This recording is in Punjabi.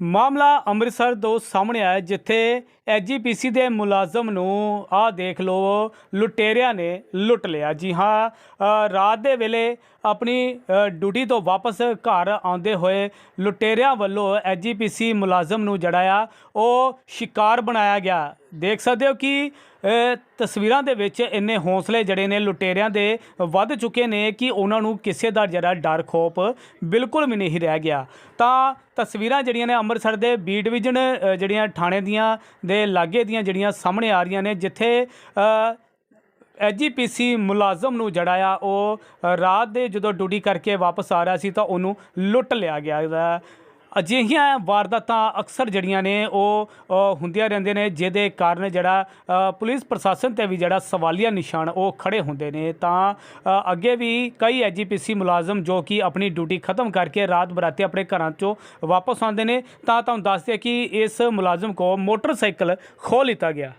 ਮਾਮਲਾ ਅੰਮ੍ਰਿਤਸਰ ਤੋਂ ਸਾਹਮਣੇ ਆਇਆ ਹੈ, ਜਿੱਥੇ ਐਜੀਪੀਸੀ ਦੇ ਮੁਲਾਜ਼ਮ ਨੂੰ ਆਹ ਦੇਖ ਲਓ ਲੁਟੇਰਿਆਂ ਨੇ ਲੁੱਟ ਲਿਆ। ਜੀ ਹਾਂ ਰਾਤ ਦੇ ਵੇਲੇ ਆਪਣੀ ਡਿਊਟੀ ਤੋਂ ਵਾਪਸ ਘਰ ਆਉਂਦੇ ਹੋਏ ਲੁਟੇਰਿਆਂ ਵੱਲੋਂ ਐਜੀਪੀਸੀ ਮੁਲਾਜ਼ਮ ਨੂੰ ਜਿਹੜਾ ਆ, ਉਹ ਸ਼ਿਕਾਰ ਬਣਾਇਆ ਗਿਆ। ਦੇਖ ਸਕਦੇ ਹੋ ਕਿ ਤਸਵੀਰਾਂ ਦੇ ਵਿੱਚ ਇੰਨੇ ਹੌਸਲੇ ਜਿਹੜੇ ਨੇ ਲੁਟੇਰਿਆਂ ਦੇ ਵੱਧ ਚੁੱਕੇ ਨੇ ਕਿ ਉਹਨਾਂ ਨੂੰ ਕਿਸੇ ਦਾ ਜਿਹੜਾ ਡਰ, ਖੋਪ ਬਿਲਕੁਲ ਵੀ ਨਹੀਂ ਰਹਿ ਗਿਆ। ਤਾਂ ਤਸਵੀਰਾਂ ਜਿਹੜੀਆਂ ਨੇ ਅੰਮ੍ਰਿਤਸਰ ਦੇ ਬੀ ਡਿਵੀਜ਼ਨ ਜਿਹੜੀਆਂ ਥਾਣੇ ਦੀਆਂ ਦੇ ਲਾਗੇ ਦੀਆਂ ਜਿਹੜੀਆਂ ਸਾਹਮਣੇ ਆ ਰਹੀਆਂ ਨੇ, ਜਿੱਥੇ ਐਜੀਪੀਸੀ ਮੁਲਾਜ਼ਮ ਨੂੰ ਜਿਹੜਾ ਆ, ਉਹ ਰਾਤ ਦੇ ਜਦੋਂ ਡਿਊਟੀ ਕਰਕੇ ਵਾਪਸ ਆ ਰਿਹਾ ਸੀ ਤਾਂ ਉਹਨੂੰ ਲੁੱਟ ਲਿਆ ਗਿਆ ਅਜਿਹੀਆਂ ਵਾਰਦਾਤਾਂ ਅਕਸਰ ਜਿਹੜੀਆਂ ਨੇ, ਉਹ ਹੁੰਦੀਆਂ ਰਹਿੰਦੇ ਨੇ, ਜਿਹਦੇ ਕਾਰਨ ਜਿਹੜਾ ਪੁਲਿਸ ਪ੍ਰਸ਼ਾਸਨ ਤੇ ਵੀ ਜਿਹੜਾ ਸਵਾਲੀਆ ਨਿਸ਼ਾਨ, ਉਹ ਖੜੇ ਹੁੰਦੇ ਨੇ। ਤਾਂ ਅੱਗੇ ਵੀ ਕਈ ਐਜੀਪੀਸੀ ਮੁਲਾਜ਼ਮ ਜੋ ਕਿ ਆਪਣੀ ਡਿਊਟੀ ਖਤਮ ਕਰਕੇ ਰਾਤ ਬਰਾਤੇ ਆਪਣੇ ਘਰਾਂ ਚੋਂ ਵਾਪਸ ਆਉਂਦੇ ਨੇ, ਤਾਂ ਤੁਹਾਨੂੰ ਦੱਸਦੇ ਕਿ ਇਸ ਮੁਲਾਜ਼ਮ ਕੋ ਮੋਟਰਸਾਈਕਲ ਖੋਹ ਲਿੱਤਾ ਗਿਆ।